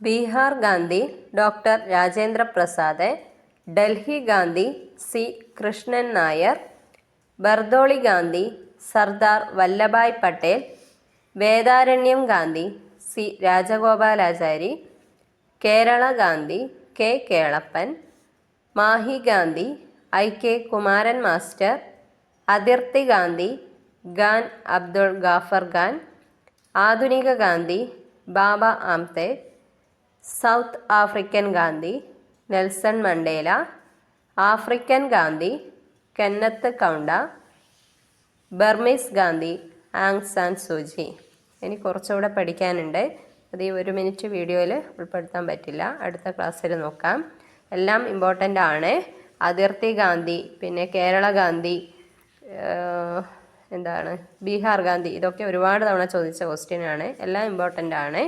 Bihar Gandhi doctor Rajendra Prasad Delhi Gandhi C Krishnan Nair Bardoli Gandhi Sardar Vallabhbhai Patel Vedaranyam Gandhi C Rajagopalachari Kerala Gandhi K Kelappan Mahe Gandhi I K Kumaran master അതിർത്തി ഗാന്ധി ഖാൻ അബ്ദുൾ ഗാഫർ ഖാൻ ആധുനിക Gandhi Baba Amte South African Gandhi Nelson Mandela African Gandhi Kenneth Kaunda Burmese Gandhi Aung San Suu Kyi. ഇനി കുറച്ചുകൂടെ പഠിക്കാനുണ്ട്. അത് ഈ ഒരു minute വീഡിയോയിൽ ഉൾപ്പെടുത്താൻ പറ്റില്ല. അടുത്ത ക്ലാസ്സിൽ നോക്കാം. എല്ലാം ഇമ്പോർട്ടന്റ് ആണ്. അതിർത്തി ഗാന്ധി പിന്നെ കേരള ഗാന്ധി എന്താണ്? ബീഹാർ ഗാന്ധി ഇതൊക്കെ ഒരുപാട് തവണ ചോദിച്ച ക്വസ്റ്റ്യൻ ആണ്. എല്ലാം ഇമ്പോർട്ടന്റ് ആണ്.